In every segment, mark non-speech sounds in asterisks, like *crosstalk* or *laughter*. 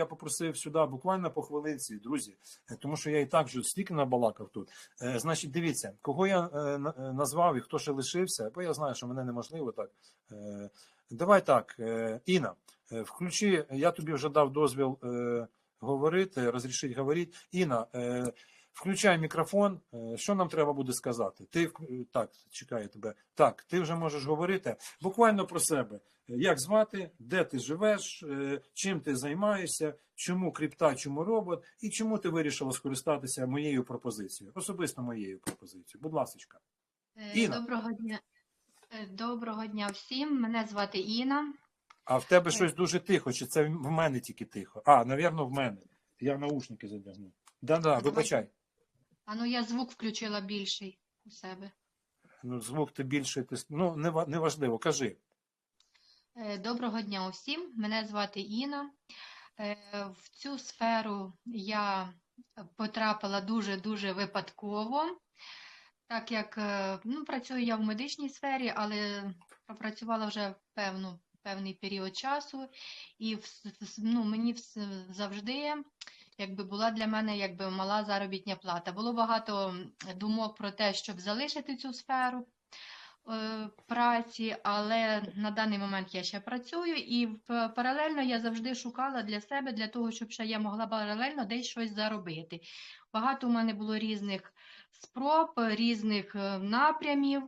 Я попросив сюди буквально по хвилинці, друзі, тому що я і так вже стільки набалакав тут. Е, Значить, дивіться, кого я е, е, назвав і хто ще лишився, бо я знаю, що мене неможливо так. Давай так, Іна, включи, я тобі вже дав дозвіл говорити, розрішити говорити. Іна. Включай мікрофон. Е, Що нам треба буде сказати? Ти вк- так, чекаю тебе. Так, ти вже можеш говорити буквально про себе. Як звати, де ти живеш, е, чим ти займаєшся, чому крипта, чому робот, і чому ти вирішила скористатися моєю пропозицією, особисто моєю пропозицією. Будь ласка. Е, Інна. Доброго дня. Е, Доброго дня всім. Мене звати Інна. А в тебе щось дуже тихо, чи це в мене тільки тихо? А, навірно, в мене. Я наушники задягну. Да-да, вибачай. А ну я звук включила більший у себе. Ну, звук ти більше, ти... ну, не, ва- неважливо, кажи. Е, Доброго дня усім. Мене звати Інна. Е, В цю сферу я потрапила дуже-дуже випадково, так як е, ну, працюю я в медичній сфері, але пропрацювала вже певну, певний період часу, і ну, мені завжди якби була для мене якби мала заробітня плата. Було багато думок про те, щоб залишити цю сферу е, праці, але на даний момент я ще працюю, і паралельно я завжди шукала для себе, для того, щоб ще я могла паралельно десь щось заробити. Багато у мене було різних спроб, різних е, напрямів.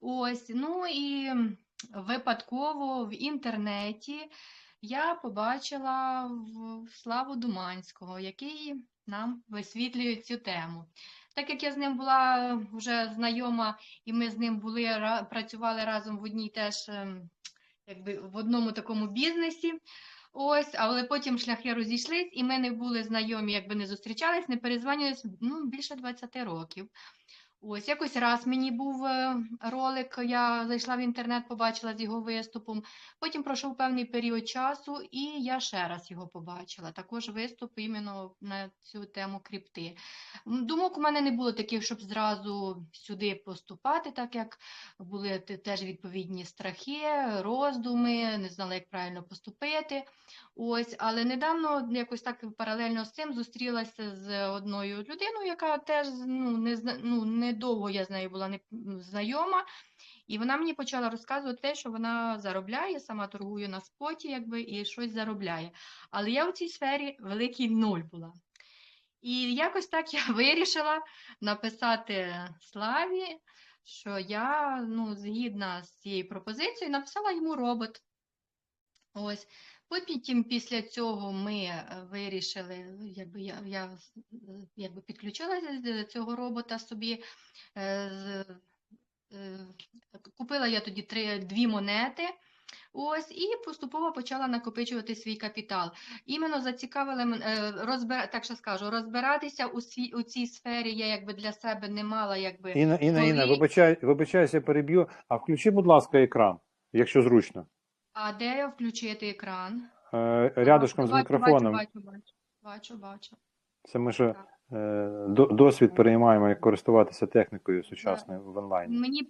Ось, ну і випадково в інтернеті я побачила в- Славу Думанського, який нам висвітлює цю тему. Так як я з ним була вже знайома і ми з ним були ра- працювали разом в одній теж ем, якби в одному такому бізнесі. Ось, але потім шляхи розійшлись, і ми не були знайомі, якби не зустрічались, не перезванювались ну, більше 20 років. Ось якось раз мені був е, ролик, я зайшла в інтернет, побачила з його виступом. Потім пройшов певний період часу, і я ще раз його побачила. Також виступ іменно на цю тему крипти. Думок у мене не було таких, щоб зразу сюди поступати, так як були теж відповідні страхи, роздуми, не знала, як правильно поступити. Ось, але недавно якось так паралельно з цим зустрілася з одною людиною, яка теж ну, не ну, недовго я з нею була не знайома. І вона мені почала розказувати те, що вона заробляє, сама торгує на споті, якби, і щось заробляє. Але я у цій сфері великий нуль була. І якось так я *laughs* вирішила написати Славі, що я ну, згідна з цією пропозицією, написала йому робот. Ось. Потім після цього ми е, вирішили, якби я, я е, якби підключилася до цього робота собі. е, е, Купила я тоді три, дві монети. Ось, і поступово почала накопичувати свій капітал. Іменно зацікавили е, розбира, так що скажу, розбиратися у, свій, у цій сфері я якби для себе не мала якби Інна, Інна, Інна, Коли- вибачай, вибачайся, переб'ю. А включи, будь ласка, екран, якщо зручно. А де включити екран? Е, рядышком з Бачу, мікрофоном. Бачу, бачу, бачу, бачу, бачу. Це ми ж е, до- досвід переймаємо, як користуватися технікою сучасною в онлайні. Мені б,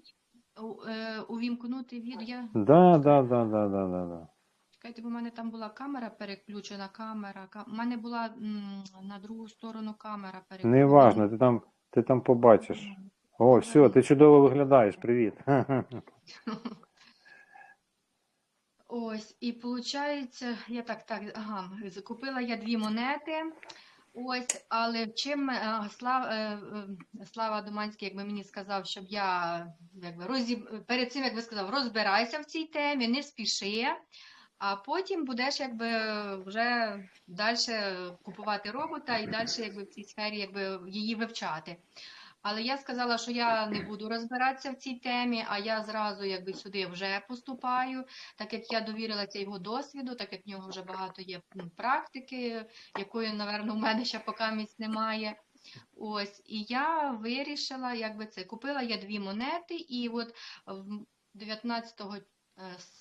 е, увімкнути відео. Я Да, да, да, да, да, да, да. чекайте, бо в мене там була камера переключена, камера. ка- У мене була м, на другу сторону камера переключена. Не важно, ти там, ти там побачиш. О, все, ти чудово виглядаєш. Привіт. *laughs* Ось, і виходить, я так, так, ага, закупила я дві монети. Ось, але чим е, Слав, е, е, Слава Думанський, якби мені сказав, щоб я якби розіб... перед цим, як би сказав, розбирайся в цій темі, не спіши, а потім будеш якби вже далі купувати робота і далі якби в цій сфері якби її вивчати. Але я сказала, що я не буду розбиратися в цій темі, а я зразу якби сюди вже поступаю, так як я довірилася його досвіду, так як в нього вже багато є практики, якої, напевно, в мене ще поки місць немає. Ось, і я вирішила, якби це, купила я дві монети, і от в 19 Е, З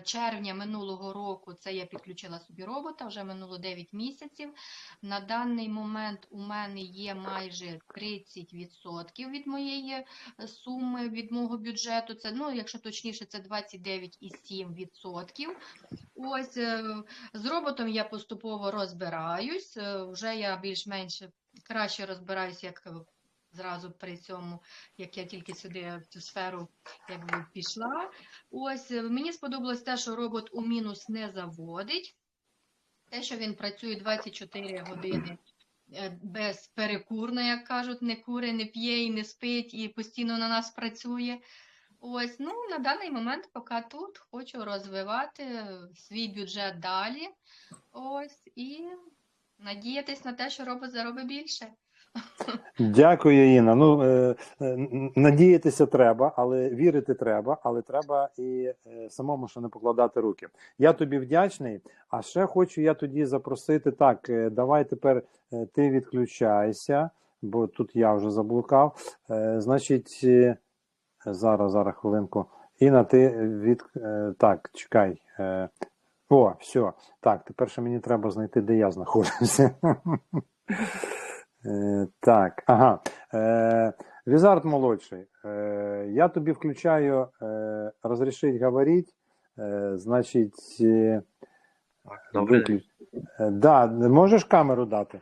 червня минулого року це я підключила собі робота, вже минуло 9 місяців. На даний момент у мене є майже 30% від моєї е, суми, від мого бюджету. Це, ну, якщо точніше, це 29,7%. Ось е, з роботом я поступово розбираюсь. е, Вже я більш-менш краще розбираюсь, як е, зразу при цьому, як я тільки сюди в цю сферу якби пішла. Ось е, мені сподобалось те, що робот у мінус не заводить. Те, що він працює 24 години е, безперекурно, як кажуть, не кури, не п'є і не спить, і постійно на нас працює. Ось, ну, на даний момент, поки тут, хочу розвивати свій бюджет далі. Ось, і надіятись на те, що робот заробить більше. Дякую, Інна. Ну е, е, надіятися треба, але вірити треба, але треба і е, самому ще не покладати руки. Я тобі вдячний. А ще хочу я тоді запросити так. е, Давай тепер е, ти відключайся, бо тут я вже заблукав. Е, Значить, е, зараз, зараз хвилинку. Інна, ти від е, так, чекай. Е, О, все. Так, тепер ще мені треба знайти, де я знаходжуся. *laughs* Е, Так, ага. Е, Візард молодший. Е, я тобі включаю е, розрішить говорить. Е, значить, е, Добре. Е, да, можеш камеру дати?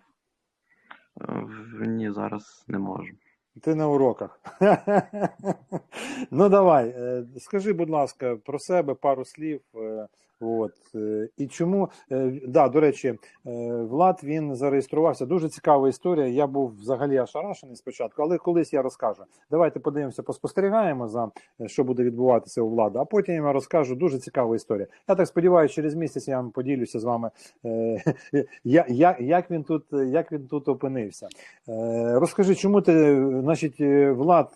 Е, Ні, зараз не можу. Ти на уроках. *laughs* ну давай, скажи, будь ласка, про себе пару слів. От е, і чому е, да, до речі, е, Влад він зареєструвався. Дуже цікава історія. Я був взагалі ошарашений спочатку, але колись я розкажу. Давайте подивимося, поспостерігаємо за що буде відбуватися у влада. А потім я розкажу дуже цікава історія. Я так сподіваюся, через місяць я поділюся з вами, *laughs* як він тут, як він тут опинився. Розкажи, чому ти, значить, Влад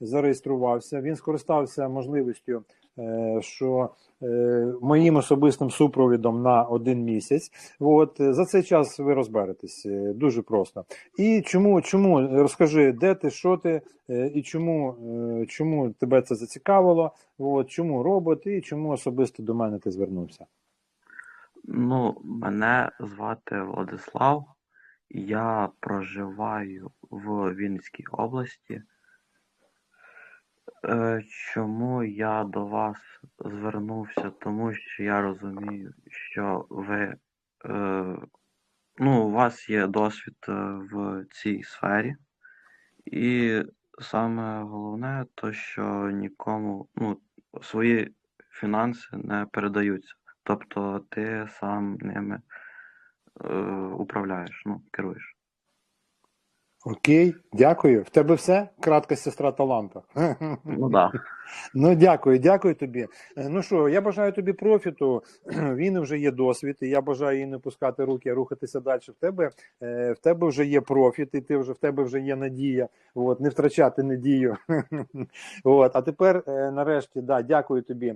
зареєструвався? Він скористався можливістю, що моїм особистим супровідом на один місяць. От е, за цей час ви розберетесь е, дуже просто. І чому, чому розкажи, де ти, що ти, е, і чому, е, чому тебе це зацікавило? От чому робот, і чому особисто до мене ти звернувся? Ну, мене звати Владислав. Я проживаю в Вінницькій області. Е, Чому я до вас звернувся? Тому що я розумію, що ви, е, ну, у вас є досвід е, в цій сфері, і саме головне, то що нікому, ну, свої фінанси не передаються. Тобто ти сам ними управляєш, ну, керуєш. Окей, дякую. В тебе все? Кратка сестра таланта. Ну. Да. Ну, дякую, дякую тобі. Е, Ну що, я бажаю тобі профіту. *clears throat* Він вже є досвід, і я бажаю їй не пускати руки, а рухатися далі. В тебе е, в тебе вже є профіт, і ти вже в тебе вже є надія. От, не втрачати надію. *laughs* От, а тепер, е, нарешті, да, дякую тобі.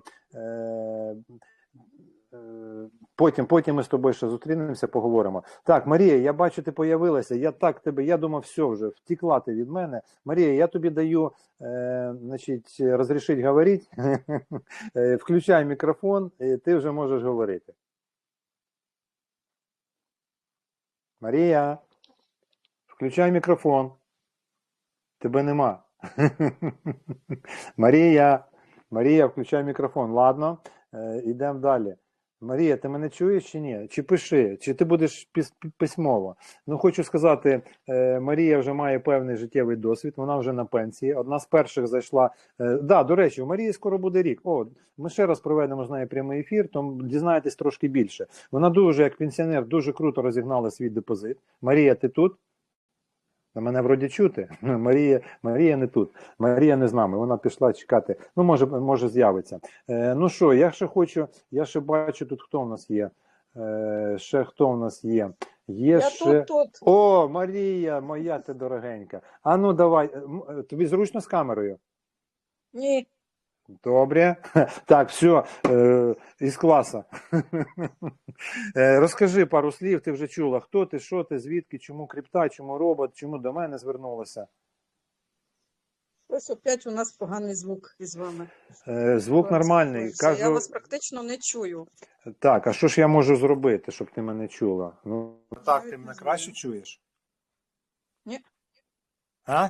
Е, е, Потім, потім ми з тобою ще зустрінемося, поговоримо. Так, Марія, я бачу, ти появилася. Я так тебе, я думав, все вже втікла ти від мене. Марія, я тобі даю, е, значить, розрішить говорити. *laughs* Е, Включай мікрофон, і ти вже можеш говорити. Марія, включай мікрофон. Тебе нема. *laughs* Марія, Марія, включай мікрофон. Ладно, е, йдемо далі. Марія, ти мене чуєш чи ні? Чи пиши, чи ти будеш письмово? Ну, хочу сказати, е, Марія вже має певний життєвий досвід, вона вже на пенсії. Одна з перших зайшла. Е, да, до речі, у Марії скоро буде рік. О, ми ще раз проведемо з нею прямий ефір, тому дізнаєтесь трошки більше. Вона дуже, як пенсіонер, дуже круто розігнала свій депозит. Марія, ти тут? Мене вроді чути. *laughs* Марія, Марія не тут. Марія не з нами. Вона пішла чекати. Ну, може, може з'явиться. Е, ну що, я ще хочу, я ще бачу тут, хто в нас є. Е, ще хто в нас є? Є Я ще. тут, тут. О, Марія, моя ти дорогенька. А ну давай, е, тобі зручно з камерою? Ні, Добре. *laughs* Так, все, е, із класа. *laughs* Е, Розкажи пару слів, ти вже чула, хто ти, що ти, звідки, чому крипта, чому робот, чому до мене звернулася? Ось опять у нас поганий звук із вами. Е, Звук нормальний. Все, Я Кажу, вас практично не чую. так, а що ж я можу зробити, щоб ти мене чула? Ну, так, ти мене краще чуєш? Ні. А?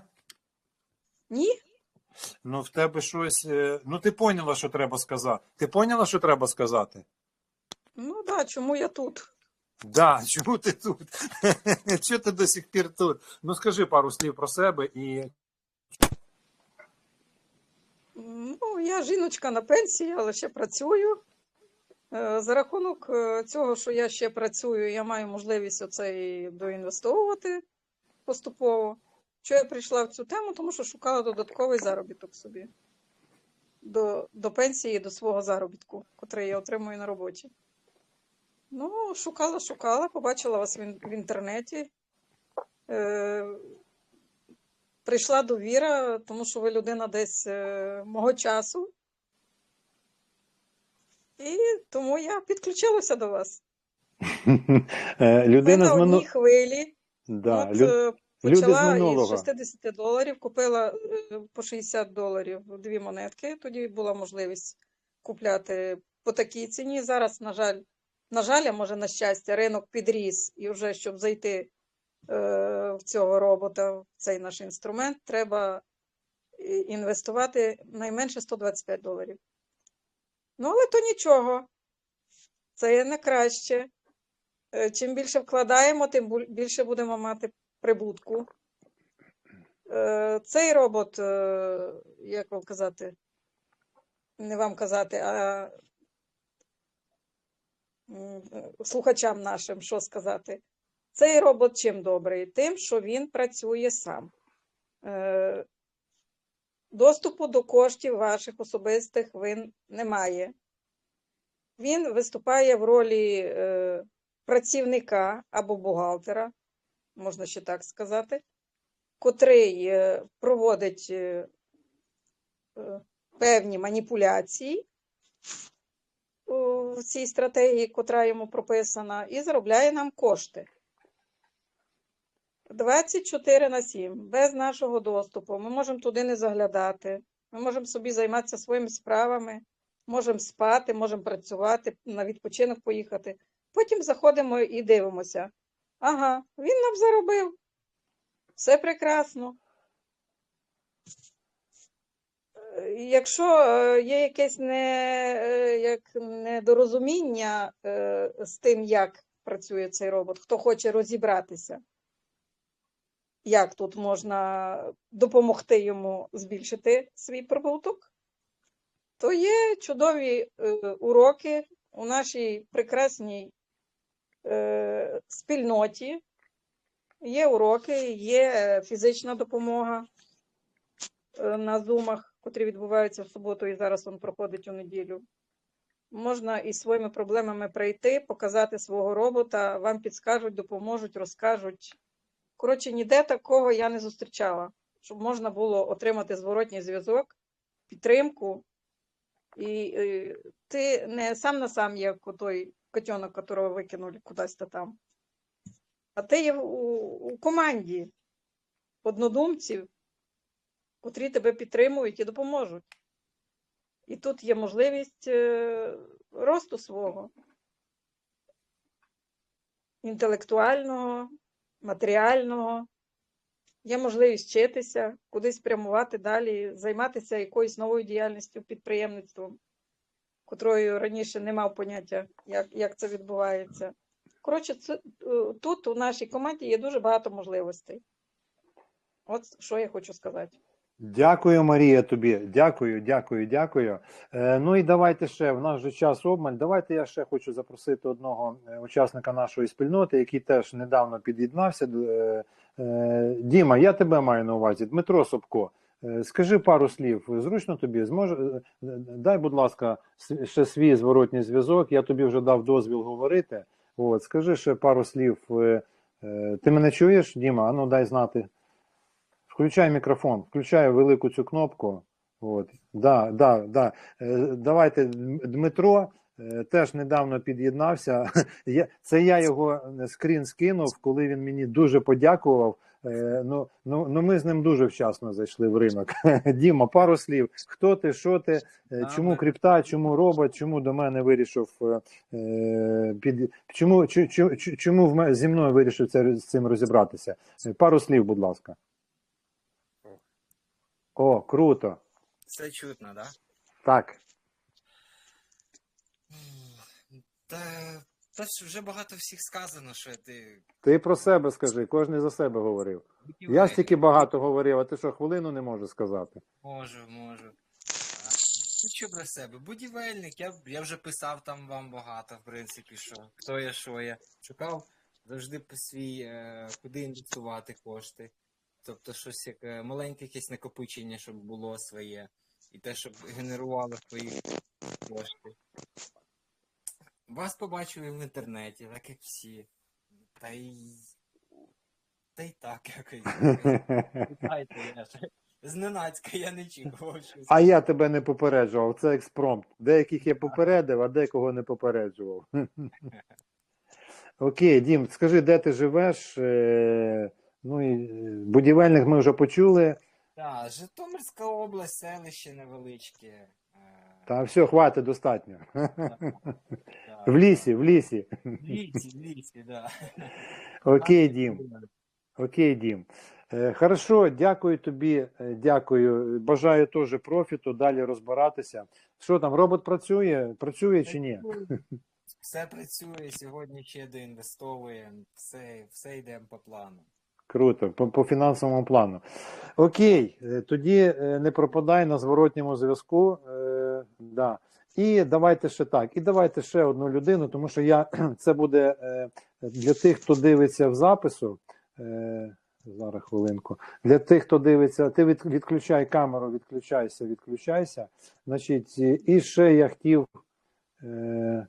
Ні? Ну, в тебе щось. е, Ну, ти поняла, що треба сказати. Ти поняла, що треба сказати? Ну так, да, чому я тут? Да, *laughs* чому ти тут? *laughs* Чого ти до сих пір тут? Ну скажи пару слів про себе і. Ну, я жіночка на пенсії, але ще працюю. Е, За рахунок е, цього, що я ще працюю, я маю можливість оце і доінвестовувати поступово. Що я прийшла в цю тему, тому що шукала додатковий заробіток собі до, до пенсії, до свого заробітку, котрий я отримую на роботі. Ну, шукала, шукала, побачила вас в, в інтернеті. Е, прийшла довіра, тому що ви людина десь е, мого часу. І тому я підключилася до вас. *laughs* Е, Ви Людина на з одній хвилі. Да, От, лю- е, почала із минулого. 60 доларів, купила е, по 60 доларів дві монетки. Тоді була можливість купляти по такій ціні. Зараз, на жаль, на жаль, а може на щастя, ринок підріс, і вже щоб зайти е, в цього робота, в цей наш інструмент, треба інвестувати найменше 125 доларів. Ну, але то нічого. Це є не краще. Е, Чим більше вкладаємо, тим більше будемо мати прибутку. Е, Цей робот, е, як вам казати, не вам казати, а слухачам нашим, що сказати. Цей робот чим добрий? Тим, що він працює сам. Е, Доступу до коштів ваших особистих він не має. Він виступає в ролі працівника або бухгалтера, можна ще так сказати, котрий е, проводить е, е, певні маніпуляції в цій стратегії, котра йому прописана, і заробляє нам кошти. 24 на 7, без нашого доступу. Ми можемо туди не заглядати. Ми можемо собі займатися своїми справами, можемо спати, можемо працювати, на відпочинок поїхати. Потім заходимо і дивимося. Ага, він нам заробив. Все прекрасно. Е, Якщо е, є якесь не, е, як недорозуміння з тим, як працює цей робот, хто хоче розібратися, як тут можна допомогти йому збільшити свій прибуток, то є чудові уроки у нашій прекрасній е, спільноті. Є уроки, є фізична допомога е, на зумах, котрі відбуваються в суботу і зараз він проходить у неділю. Можна із своїми проблемами прийти, показати свого робота, вам підскажуть, допоможуть, розкажуть. Коротше, ніде такого я не зустрічала, щоб можна було отримати зворотній зв'язок, підтримку. І е, ти не сам на сам, як той котенок, которого викинули кудись то там. А ти є у команді однодумців, котрі тебе підтримують і допоможуть. І тут є можливість е, росту свого інтелектуального, матеріального. Є можливість вчитися, кудись прямувати далі, займатися якоюсь новою діяльністю, підприємництвом, котрою раніше не мав поняття, як, як це відбувається. Коротше, це, е, тут у нашій команді є дуже багато можливостей. От що я хочу сказати. Дякую, Марія, тобі. Дякую, дякую, дякую. Е, ну і давайте ще, в нас вже час обмаль. Давайте я ще хочу запросити одного е, учасника нашої спільноти, який теж недавно під'єднався. Е, е, Діма, я тебе маю на увазі. Дмитро Собко. Е, Скажи пару слів. Зручно тобі? Зможе... е, Дай, будь ласка, ще свій зворотній зв'язок. Я тобі вже дав дозвіл говорити. От, скажи ще пару слів. Е, Ти мене чуєш, Діма? Ану, дай знати. Включай мікрофон, включай велику цю кнопку. От. Да, да, да. Давайте Дмитро. теж недавно під'єднався. *laughs* Це я його скрін скинув, коли він мені дуже подякував. Е, Ну, ну, ну ми з ним дуже вчасно зайшли в ринок. *laughs* Діма, пару слів. Хто ти, що ти, е, чому крипта, чому робот, чому до мене вирішив е, під чому, чому в зі мною вирішив це з цим розібратися? Пару слів, будь ласка. О, круто. Все чутно, да? Так. Та, та ж вже багато всіх сказано, що ти. Ти про себе скажи, кожен за себе говорив. Я стільки багато говорив, а ти що, хвилину не можеш сказати? Можу, можу. Ну що про себе? Будівельник, я, я вже писав там вам багато, в принципі, що хто я, що я. Шукав завжди по свій, е, куди інвестувати кошти. Тобто щось як е, маленьке якесь накопичення, щоб було своє. І те, щоб генерувало свої кошти. Вас побачив і в інтернеті, так як всі. Та й. Та й так якось. Ж. Зненацька я не чекав. щось. А я тебе не попереджував, це експромт. Деяких я попередив, а декого не попереджував. *laughs* Окей, Дім, скажи, де ти живеш? Е, Ну і будівельник ми вже почули. Так, Житомирська область, селище невеличке. Та все, хватить, достатньо. да. В лісі, в лісі. В лісі, в лісі, да. Окей, Дім. Окей, Дім. Е, Хорошо, дякую тобі. е, Дякую. Бажаю теж профіту, далі розбиратися. Що там, робот працює? Працює чи ні? Все працює, сьогодні ще доінвестовуємо, все, все йде по плану. Круто, по, по фінансовому плану. Окей, е, тоді не пропадай на зворотньому зв'язку. Да. І давайте ще так. І давайте ще одну людину, тому що я *clears throat* це буде е, для тих, хто дивиться в запису. Е, зараз хвилинку. Для тих, хто дивиться, ти від, відключай камеру, відключайся, відключайся. Значить, і- ще я хотів. Е,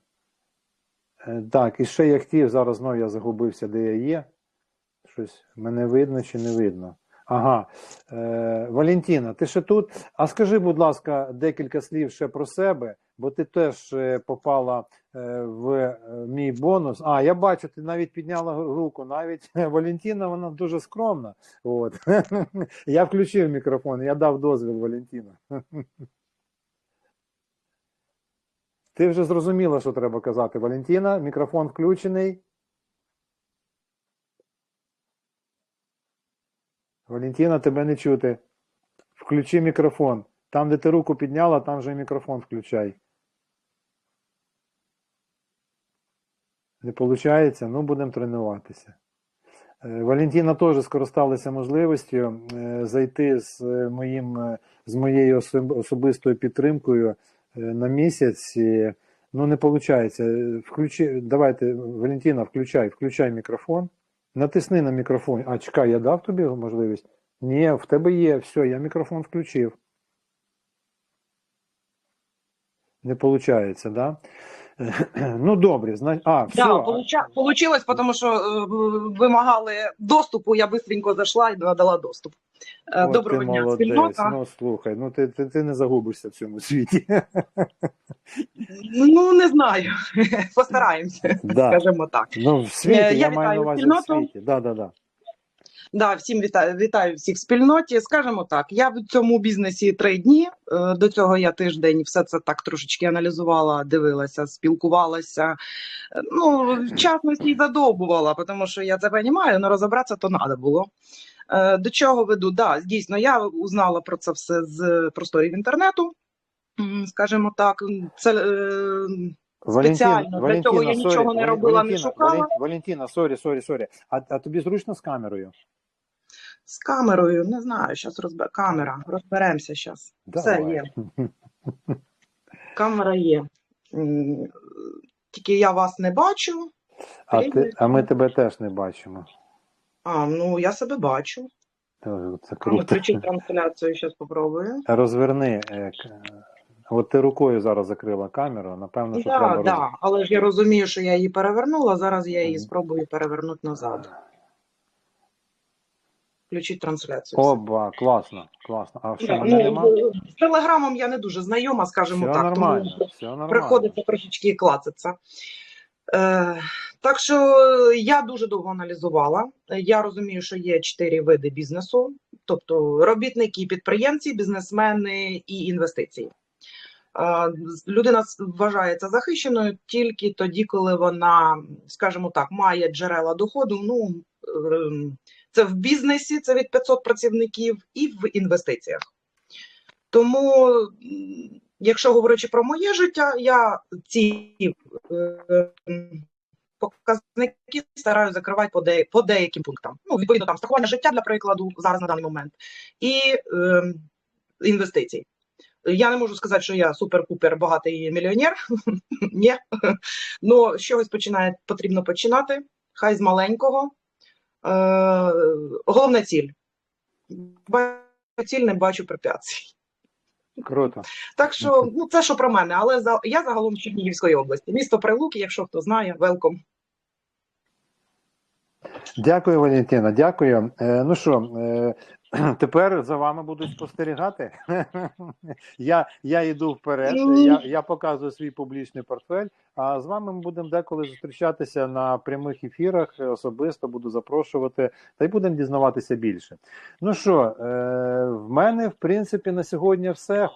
так, і ще я хотів, зараз знову я загубився, де я є. Щось мене видно чи не видно. Ага. Е, Валентина, ти ще тут? А скажи, будь ласка, декілька слів ще про себе, бо ти теж е, попала е, в е, мій бонус. А, я бачу, ти навіть підняла руку. Навіть *laughs* Валентина, вона дуже скромна. От. *laughs* Я включив мікрофон, я дав дозвіл Валентина. *laughs* Ти вже зрозуміла, що треба казати. Валентина, мікрофон включений. Валентина, тебе не чути. Включи мікрофон. Там, де ти руку підняла, там вже мікрофон включай. Не виходить? Ну, будемо тренуватися. Е, Валентина теж скористалася можливістю е, зайти з, е, моїм, з моєю особистою підтримкою на місяць. Ну, не виходить. Включи, давайте, Валентина, включай, включай мікрофон. Натисни на мікрофон. А, чекай, я дав тобі можливість? Ні, в тебе є. Все, я мікрофон включив. Не виходить, да? *clears throat* Ну, добре, значить. А, все. Да, получа- получилось, потому что э, вымогали доступу, я быстренько зашла і надала доступ. Е, От Доброго ти дня, молодець. спільнота. Ну, слухай, ну ти, ти, ти не загубишся в цьому світі. Ну, не знаю, *laughs* постараємося, Да. скажімо так. Ну, в світі, Е, я, я маю на увазі в світі. Да, да, да. Да, всім вітаю, вітаю всіх в спільноті. Скажімо так, я в цьому бізнесі три дні. Е, До цього я тиждень все це так трошечки аналізувала, дивилася, спілкувалася. Ну, в частності й задовбувала, тому що я це розумію, але розібратися то треба було. Е, До чого веду? Да, дійсно, я узнала про це все з просторів інтернету. Скажімо так, це е, Спеціально, для цього я нічого не робила, не шукала. Валентина, Валентина, сорі, сорі, сорі. А, а тобі зручно з камерою? з камерою, не знаю, зараз розбе... камера, розберемося зараз. Все є. *laughs* Камера є. Тільки я вас не бачу. А, ти, а ми тебе теж не бачимо. А, ну я себе бачу. Е, Це ну, круто. включити *laughs* трансляцію, зараз спробую. Розверни. е, От ти рукою зараз закрила камеру, напевно, що Так, треба да, роз- але ж я розумію, що я її перевернула, зараз я її спробую перевернути назад. включити трансляцію. Оба, класно, класно. А що Да, мене ну, нема? з телеграмом я не дуже знайома, скажімо Все так. нормально, Тому все нормально. приходиться трошечки клацатися. Е, так що я дуже довго аналізувала. Я розумію, що є чотири види бізнесу: тобто робітники, підприємці, бізнесмени і інвестиції. Е, людина вважається захищеною тільки тоді, коли вона, скажімо так, має джерела доходу. Ну, ем, це в бізнесі, це від 500 працівників, і в інвестиціях. Тому, якщо говорячи про моє життя, я ці е, показники стараюся закривати по, де, по деяким пунктам. Ну, відповідно, там страхування життя, для прикладу, зараз на даний момент, і е, інвестиції. Я не можу сказати, що я супер-пупер багатий мільйонер. *laughs* Ні. Ну, чогось починає, потрібно починати. Хай з маленького. Е, головна ціль. Ціль, не бачу препятствий. Круто. Так що, ну це що про мене, але за я загалом з Чернігівської області. Місто Прилуки, якщо хто знає, велком. Дякую, Валентина, дякую. Е, ну що, е, *clears throat* тепер за вами будуть спостерігати. *laughs* я, я йду вперед, я, я показую свій публічний портфель, а з вами ми будемо деколи зустрічатися на прямих ефірах, особисто буду запрошувати, та й будемо дізнаватися більше. Ну що, е, в мене, в принципі, на сьогодні все.